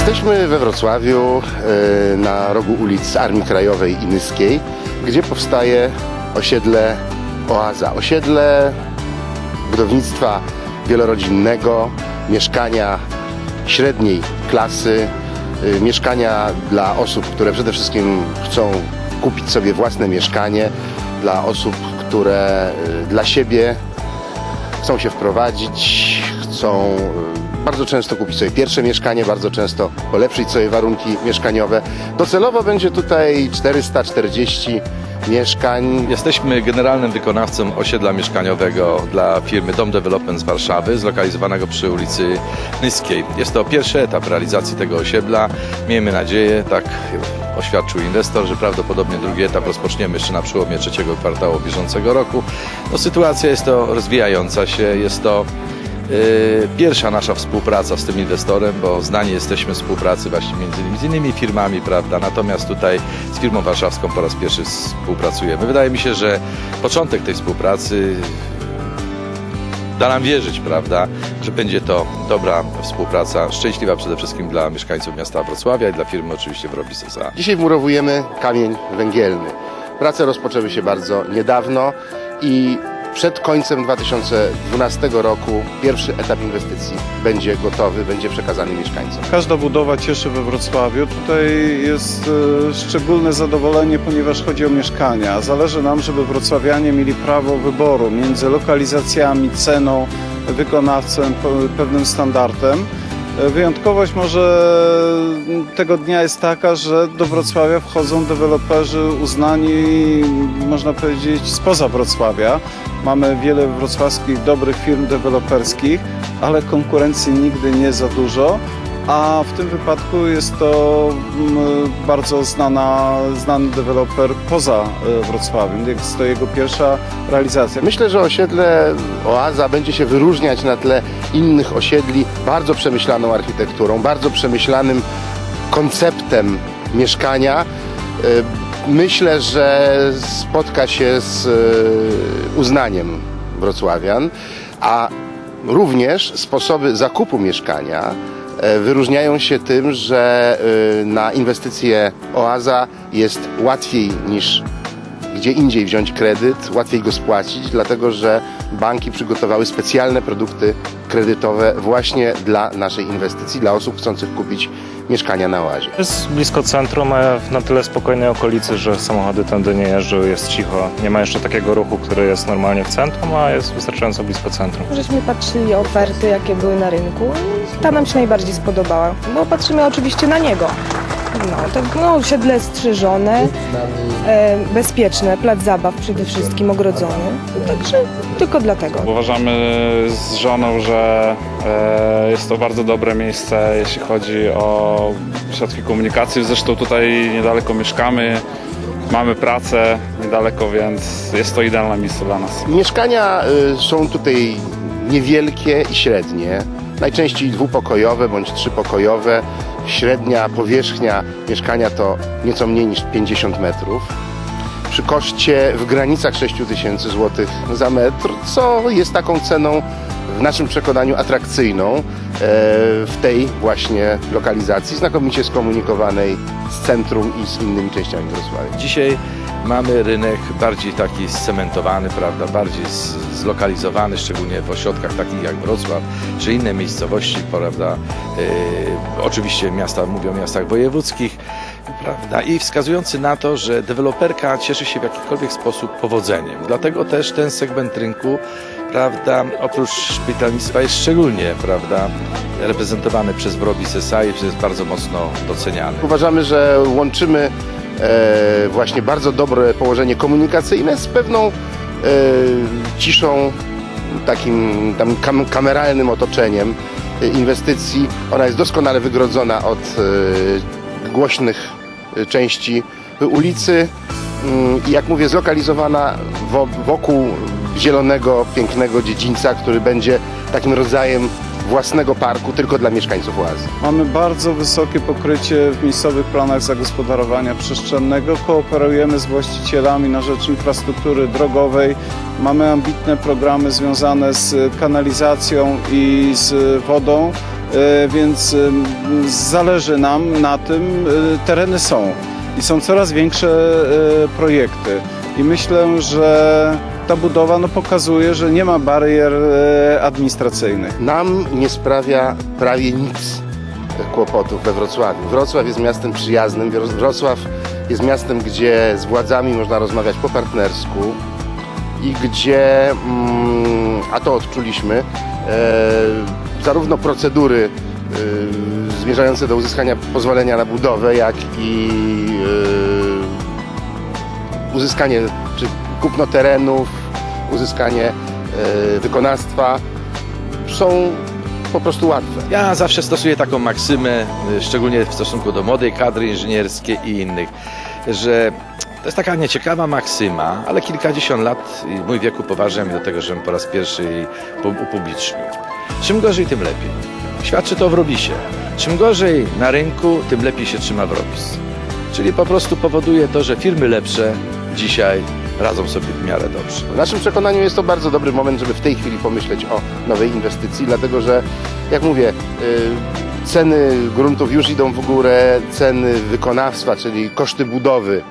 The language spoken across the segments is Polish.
Jesteśmy we Wrocławiu e, na rogu ulic Armii Krajowej i Nyskiej, gdzie powstaje osiedle Oaza. Osiedle budownictwa wielorodzinnego, mieszkania średniej klasy, y, mieszkania dla osób, które przede wszystkim chcą kupić sobie własne mieszkanie, dla osób, które y, dla siebie chcą się wprowadzić, chcą bardzo często kupić sobie pierwsze mieszkanie, bardzo często polepszyć sobie warunki mieszkaniowe. Docelowo będzie tutaj 440 mieszkań. Jesteśmy generalnym wykonawcą osiedla mieszkaniowego dla firmy Dom Development z Warszawy, zlokalizowanego przy ulicy Nyskiej. Jest to pierwszy etap realizacji tego osiedla. Miejmy nadzieję, tak oświadczył inwestor, że prawdopodobnie drugi etap rozpoczniemy jeszcze na przełomie trzeciego kwartału bieżącego roku. No, sytuacja jest to rozwijająca się, jest to Pierwsza nasza współpraca z tym inwestorem, bo znani jesteśmy współpracy właśnie między innymi z innymi firmami, prawda? Natomiast tutaj z firmą warszawską po raz pierwszy współpracujemy. Wydaje mi się, że początek tej współpracy da nam wierzyć, prawda, że będzie to dobra współpraca, szczęśliwa przede wszystkim dla mieszkańców miasta Wrocławia i dla firmy oczywiście w Robis S.A. Dzisiaj wmurowujemy kamień węgielny. Prace rozpoczęły się bardzo niedawno i przed końcem 2012 roku pierwszy etap inwestycji będzie gotowy, będzie przekazany mieszkańcom. Każda budowa cieszy we Wrocławiu. Tutaj jest e, szczególne zadowolenie, ponieważ chodzi o mieszkania. Zależy nam, żeby wrocławianie mieli prawo wyboru między lokalizacjami, ceną, wykonawcą, pe- pewnym standardem. E, Wyjątkowość może tego dnia jest taka, że do Wrocławia wchodzą deweloperzy uznani, można powiedzieć, spoza Wrocławia. Mamy wiele wrocławskich dobrych firm deweloperskich, ale konkurencji nigdy nie za dużo. A w tym wypadku jest to mm, bardzo znana, znany deweloper poza e, Wrocławiem. Jest to jego pierwsza realizacja. Myślę, że osiedle Oaza będzie się wyróżniać na tle innych osiedli bardzo przemyślaną architekturą, bardzo przemyślanym konceptem mieszkania. Y, Myślę, że spotka się z y, uznaniem wrocławian, a również sposoby zakupu mieszkania e, wyróżniają się tym, że y, na inwestycje Oaza jest łatwiej niż gdzie indziej wziąć kredyt, łatwiej go spłacić, dlatego że banki przygotowały specjalne produkty kredytowe właśnie dla naszej inwestycji, dla osób chcących kupić mieszkania na oazie. Jest blisko centrum, a na tyle spokojnej okolicy, że samochody tędy nie jeżdżą, jest cicho. Nie ma jeszcze takiego ruchu, który jest normalnie w centrum, a jest wystarczająco blisko centrum. Żeśmy patrzyli oferty, jakie były na rynku i ta nam się najbardziej spodobała, bo patrzymy oczywiście na niego. No, tak, no osiedle strzeżone, e, bezpieczne, plac zabaw przede wszystkim ogrodzony, także tylko dlatego. Uważamy z żoną, że e, jest to bardzo dobre miejsce, jeśli chodzi o środki komunikacji. Zresztą tutaj niedaleko mieszkamy, mamy pracę niedaleko, więc jest to idealne miejsce dla nas. Mieszkania y, są tutaj niewielkie i średnie, najczęściej dwupokojowe bądź trzypokojowe. Średnia powierzchnia mieszkania to nieco mniej niż 50 metrów. Przy koszcie w granicach 6 tysięcy złotych za metr, co jest taką ceną w naszym przekonaniu atrakcyjną e, w tej właśnie lokalizacji, znakomicie skomunikowanej z centrum i z innymi częściami Wrocławia. Dzisiaj mamy rynek bardziej taki scementowany, prawda, bardziej zlokalizowany, szczególnie w ośrodkach takich jak Wrocław, czy inne miejscowości, prawda, yy, oczywiście miasta, mówią o miastach wojewódzkich, prawda, i wskazujący na to, że deweloperka cieszy się w jakikolwiek sposób powodzeniem. Dlatego też ten segment rynku, prawda, oprócz szpitalnictwa jest szczególnie, prawda, reprezentowany przez Wrobis S.A. i jest bardzo mocno doceniany. Uważamy, że łączymy e, właśnie bardzo dobre położenie komunikacyjne z pewną e, ciszą, takim tam kam, kameralnym otoczeniem e, inwestycji. Ona jest doskonale wygrodzona od e, głośnych części ulicy Mm, jak mówię zlokalizowana wo, wokół zielonego, pięknego dziedzińca, który będzie takim rodzajem własnego parku tylko dla mieszkańców oazy. Mamy bardzo wysokie pokrycie w miejscowych planach zagospodarowania przestrzennego. Kooperujemy z właścicielami na rzecz infrastruktury drogowej. Mamy ambitne programy związane z kanalizacją i z wodą. E, więc zależy nam na tym. E, Tereny są i są coraz większe e, projekty. I myślę, że ta budowa no, pokazuje, że nie ma barier administracyjnych. Nam nie sprawia prawie nic kłopotów we Wrocławiu. Wrocław jest miastem przyjaznym, Wro- Wrocław jest miastem, gdzie z władzami można rozmawiać po partnersku i gdzie, mm, a to odczuliśmy, zarówno procedury e, zmierzające do uzyskania pozwolenia na budowę, jak i e, uzyskanie czy kupno terenów, uzyskanie e, wykonawstwa są po prostu łatwe. Ja zawsze stosuję taką maksymę, y, szczególnie w stosunku do młodej kadry inżynierskiej i innych, że to jest taka nieciekawa maksyma, ale kilkadziesiąt lat i mój wiek upoważnia mnie do tego, żebym po raz pierwszy jej pu- upublicznił. Czym gorzej, tym lepiej. Świadczy to w Robisie. Czym gorzej na rynku, tym lepiej się trzyma w Robis. Czyli po prostu powoduje to, że firmy lepsze dzisiaj radzą sobie w miarę dobrze. W naszym przekonaniu jest to bardzo dobry moment, żeby w tej chwili pomyśleć o nowej inwestycji, dlatego że, jak mówię, y, ceny gruntów już idą w górę, ceny wykonawstwa, czyli koszty budowy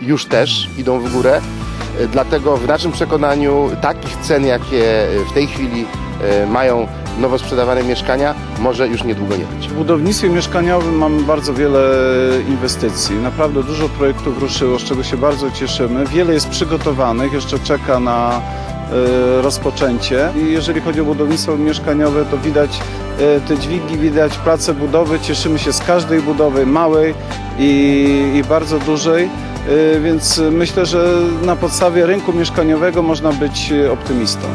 już też idą w górę. Y, Dlatego w naszym przekonaniu takich cen, jakie w tej chwili y, mają nowo sprzedawane mieszkania, może już niedługo nie być. W budownictwie mieszkaniowym mamy bardzo wiele inwestycji. Naprawdę dużo projektów ruszyło, z czego się bardzo cieszymy. Wiele jest przygotowanych, jeszcze czeka na e, rozpoczęcie. I jeżeli chodzi o budownictwo mieszkaniowe, to widać e, te dźwigi, widać pracę budowy. Cieszymy się z każdej budowy, małej i, i bardzo dużej. E, Więc myślę, że na podstawie rynku mieszkaniowego można być optymistą.